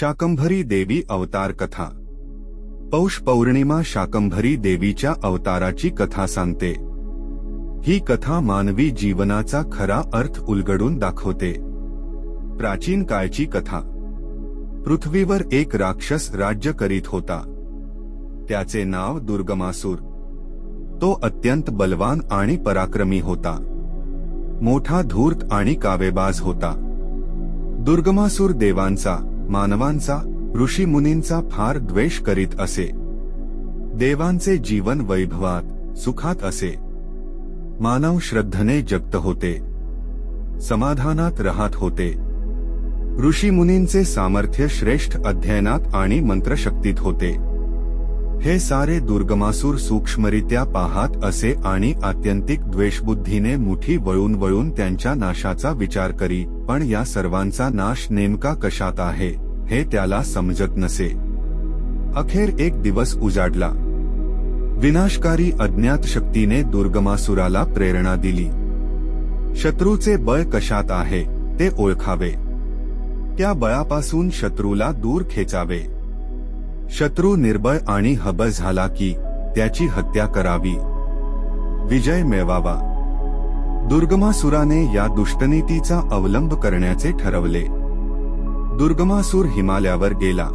शाकंभरी देवी अवतार कथा. पौष पौर्णिमा शाकंभरी देवीच्या अवताराची कथा सांगते. ही कथा मानवी जीवनाचा खरा अर्थ उलगडून दाखवते. प्राचीन काळची कथा. पृथ्वीवर एक राक्षस राज्य करीत होता. त्याचे नाव दुर्गमासूर. तो अत्यंत बलवान आणि पराक्रमी होता. मोठा धूर्त आणि कावेबाज होता. दुर्गमासूर देवांचा मानवांचा ऋषी मुनींचा फार द्वेष करीत असे. देवांचे जीवन वैभवात सुखात असे. मानव श्रद्धने जगत होते. समाधानात राहत होते. ऋषी मुनींचे सामर्थ्य श्रेष्ठ अध्ययनात आणि मंत्रशक्तीत होते. हे सारे दुर्गमासूर सूक्ष्मरित्या पाहात असे आणि आत्यंतिक द्वेषबुद्धीने मुठी वळून वळून त्यांच्या नाशाचा विचार करी पण या सर्वांचा नाश नेमका कशात आहे हे त्याला समजत नसे. अखेर एक दिवस उजाडला. विनाशकारी अज्ञात शक्तीने दुर्गमासुराला प्रेरणा दिली. शत्रूचे बळ कशात आहे ते ओळखावे. त्या बळापासून शत्रूला दूर खेचावे. शत्रू निर्बळ आणि हब झाला की त्याची हत्या करावी. विजय मिळवावा. दुर्गमासुराने या दुष्टनीतीचा अवलंब करण्याचे ठरवले. दुर्गमासूर हिमालयावर गेला.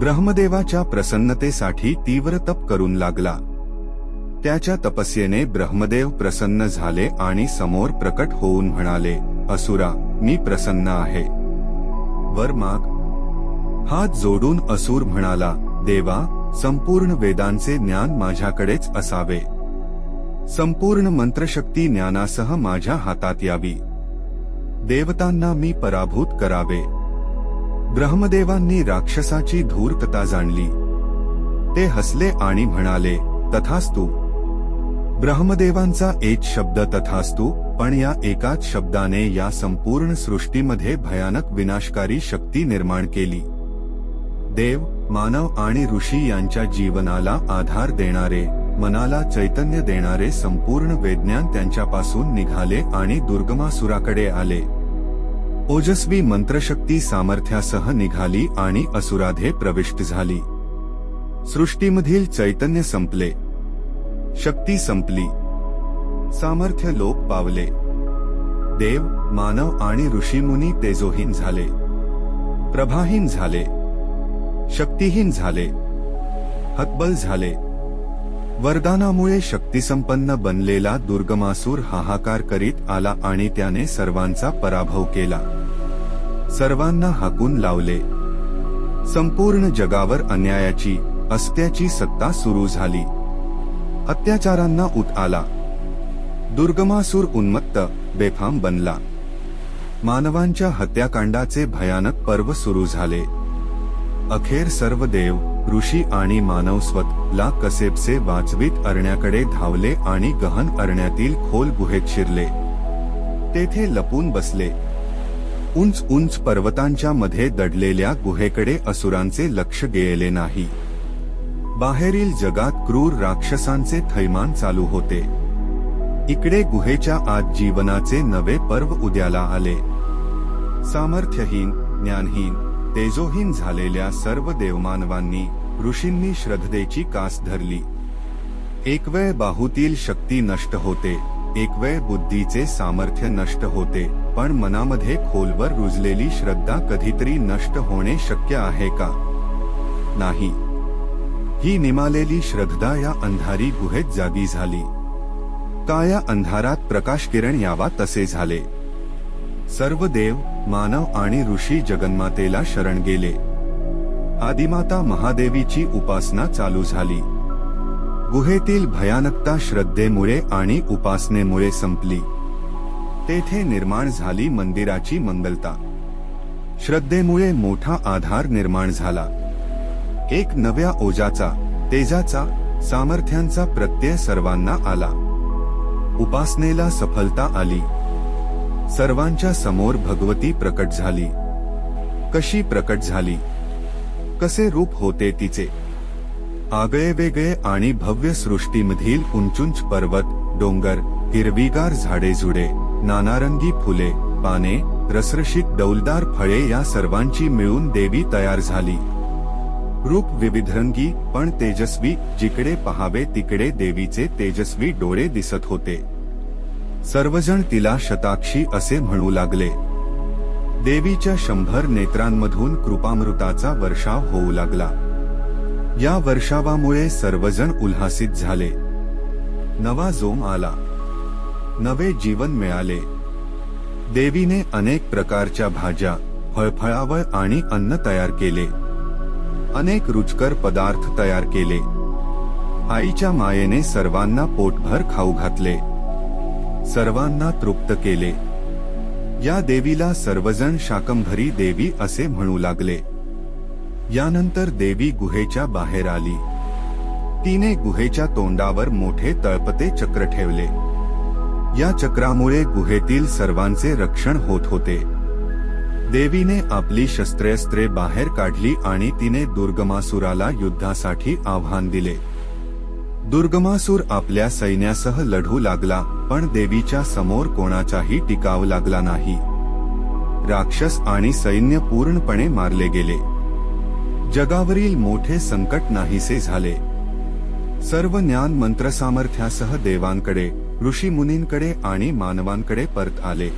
ब्रह्मदेवाच्या प्रसन्नतेसाठी तीव्र तप करून लागला. त्याच्या तपस्येने ब्रह्मदेव प्रसन्न झाले आणि समोर प्रकट होऊन म्हणाले असुरा मी प्रसन्न आहे. वर माग हात जोडून असुर म्हणाला देवा संपूर्ण वेदांचे ज्ञान माझ्याकडेच असावे. संपूर्ण मंत्रशक्ती ज्ञानासह माझ्या हातात यावी. देवतांना मी पराभूत करावे. ब्रह्मदेवांनी राक्षसाची धूर्तता जाणली. ते हसले आणि म्हणाले तथास्तू. ब्रह्मदेवांचा एक शब्द तथास्तू पण या एकाच शब्दाने या संपूर्ण सृष्टीमध्ये भयानक विनाशकारी शक्ती निर्माण केली. देव मानव आणि ऋषी यांच्या जीवनाला आधार देणारे मनाला चैतन्य देणारे संपूर्ण वेज्ञान त्यांच्यापासून निघाले आणि दुर्गमासुराकडे आले. ओजस्वी मंत्रशक्ती सामर्थ्यासह निघाली आणि असुराधे प्रविष्ट झाली. सृष्टीमधील चैतन्य संपले. शक्ती संपली. सामर्थ्य लोप पावले. देव मानव आणि ऋषीमुनी तेजोहीन झाले. प्रभाहीन झाले. शक्तिहीन झाले. हतबल झाले. वरदानामुळे शक्तिसंपन्न बनलेला दुर्गमासूर हाहाकार करीत आला आणि त्याने सर्वांचा पराभव केला. सर्वांना हाकून लावले. संपूर्ण जगावर अन्यायाची अस्त्याची सत्ता सुरू झाली. अत्याचारांना उत आला. दुर्गमासूर उन्मत्त बेफाम बनला. मानवांच्या हत्याकांडाचे भयानक पर्व सुरू झाले. अखेर सर्व देव ऋषी आणि मानव स्वतःला कसेबसे वाचवीत अरण्याकडे धावले आणि गहन अरण्यातील खोल गुहेत शिरले. तेथे लपून बसले. उंच उंच पर्वतांच्या मध्ये दडलेल्या गुहेकडे असुरांचे लक्ष गेले नाही. बाहेरील जगात क्रूर राक्षसांचे थैमान चालू होते. इकडे गुहेच्या आत जीवनाचे नवे पर्व उद्याला आले. सामर्थ्यहीन ज्ञानहीन तेजोहीन झालेल्या सर्व देवमानवांनी ऋषींनी श्रद्धेची कास धरली. एकवेळ बाहूतील शक्ती नष्ट होते एकवेळ बुद्धीचे सामर्थ्य नष्ट होते पण मनामध्ये खोलवर रुजलेली श्रद्धा कधीतरी नष्ट होणे शक्य आहे का? नाही. ही निमालेली श्रद्धा या अंधारी गुहेत जागी झाली. काया अंधारात प्रकाश किरण यावा तसे झाले. सर्व देव मानव आणि ऋषी जगन्मातेला शरण गेले. आदिमाता महादेवीची उपासना चालू झाली. गुहेतील भयानकता श्रद्धेमुळे आणि उपासनेमुळे संपली. तेथे निर्माण झाली मंदिराची मंगलता. श्रद्धेमुळे मोठा आधार निर्माण झाला. एक नव्या ओजाचा तेजाचा सामर्थ्यांचा प्रत्यय सर्वांना आला. उपासनेला सफलता आली. सर्वांच्या समोर भगवती प्रकट झाली. कशी प्रकट झाली? कसे रूप होते तिचे? आगळे वेगळे आणि भव्य सृष्टीमधील उंचुंच पर्वत डोंगर हिरवीगार झाडे झुडे नानारंगी फुले पाने रसरशीत डौलदार फळे या सर्वांची मिळून देवी तयार झाली. रूप विविधरंगी पण तेजस्वी जिकडे पहावे तिकडे देवीचे तेजस्वी डोळे दिसत होते. सर्वजण तिला शताक्षी असे म्हणू लागले. देवीच्या शंभर नेत्रांमधून कृपामृताचा वर्षाव होऊ लागला. या वर्षावामुळे सर्वजण उल्हासित झाले. नवा जोम आला. नवे जीवन मिळाले. देवीने अनेक प्रकारच्या भाज्या फळफळावळ आणि अन्न तयार केले. अनेक रुचकर पदार्थ तयार केले. आईच्या मायेने सर्वांना पोटभर खाऊ घातले. सर्वांना तृप्त केले. या देवीला सर्वजण शाकंभरी देवी असे म्हणू लागले. यानंतर देवी गुहेच्या बाहेर आली. तिने गुहेच्या तोंडावर मोठे तळपते चक्र ठेवले. या चक्रामुळे गुहेतील सर्वांचे रक्षण होत होते. देवीने आपली शस्त्रेस्त्रे बाहेर काढली आणि तिने दुर्गमासुराला युद्धासाठी आव्हान दिले. दुर्गमासूर आपल्या सैन्यासह लढू लागला पण देवीच्या समोर कोणाचाही टिकाव लागला नाही. राक्षस आणि सैन्य पूर्णपणे मारले गेले. जगावरील मोठे संकट नाहीसे झाले. सर्व ज्ञान मंत्रसामर्थ्यासह देवांकडे ऋषी मुनींकडे आणि मानवांकडे परत आले.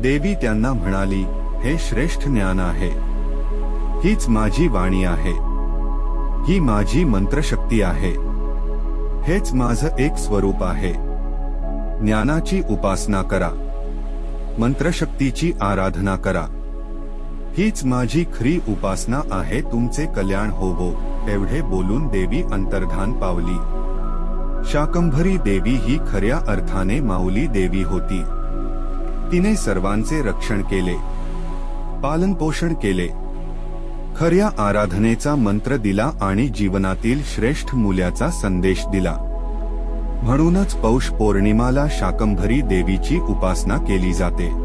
देवी त्यांना म्हणाली हे श्रेष्ठ ज्ञान आहे. हीच माझी वाणी आहे. ही माझी मंत्रशक्ती आहे. हेच माझं एक स्वरूप आहे. ज्ञानाची उपासना करा. मंत्रशक्तीची आराधना करा. हीच माझी खरी उपासना आहे तुमचे कल्याण होवो एवढे बोलून देवी अंतर्धान पावली. शाकंभरी देवी ही खऱ्या अर्थाने माऊली देवी होती. तिने सर्वांचे रक्षण केले. पालनपोषण केले. खऱ्या आराधनेचा मंत्र दिला आणि जीवनातील श्रेष्ठ मूल्याचा संदेश दिला. म्हणूनच पौष पौर्णिमाला शाकंभरी देवीची उपासना केली जाते.